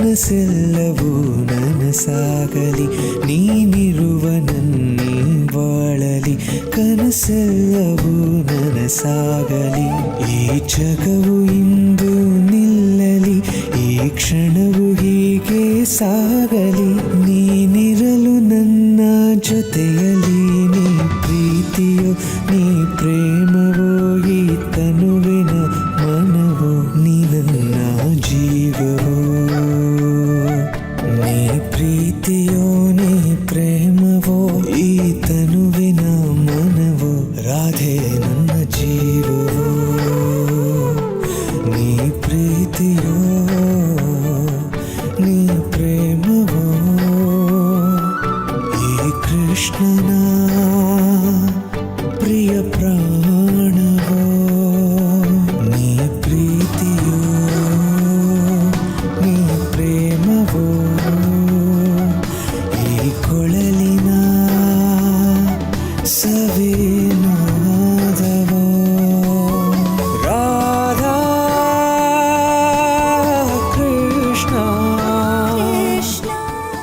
ಕನಸೆಲ್ಲವೂ ನನಸಾಗಲಿ, ನೀನಿರುವ ನನ್ನಿ ಬಾಳಲಿ. ಕನಸೆಲ್ಲವೂ ನನಸಾಗಲಿ. ಈ ಜಗವು ಇಂದು ನಿಲ್ಲಲಿ, ಈ ಕ್ಷಣವು ಹೀಗೆ ಸಾಗಲಿ. ನೀನಿರಲು ನನ್ನ ಜೊತೆಯಲಿ ನೀ ಪ್ರೀತಿಯೋ, ನೀ ಪ್ರೇಮವೋ, ಈ ಪ್ರೀತಿಯೋ ನೀ ಪ್ರೇಮವೋ ಈ ತನುವಿನ ಮನವೋ ರಾಧೆ ನನ್ನ ಜೀವವೋ ನೀ ಪ್ರೀತಿಯೋ ನೀ ಪ್ರೇಮವೋ ಈ ಕೃಷ್ಣನ ಪ್ರಿಯ ಪ್ರಾಣ ಕೊಳಲಿನ ಸವೇ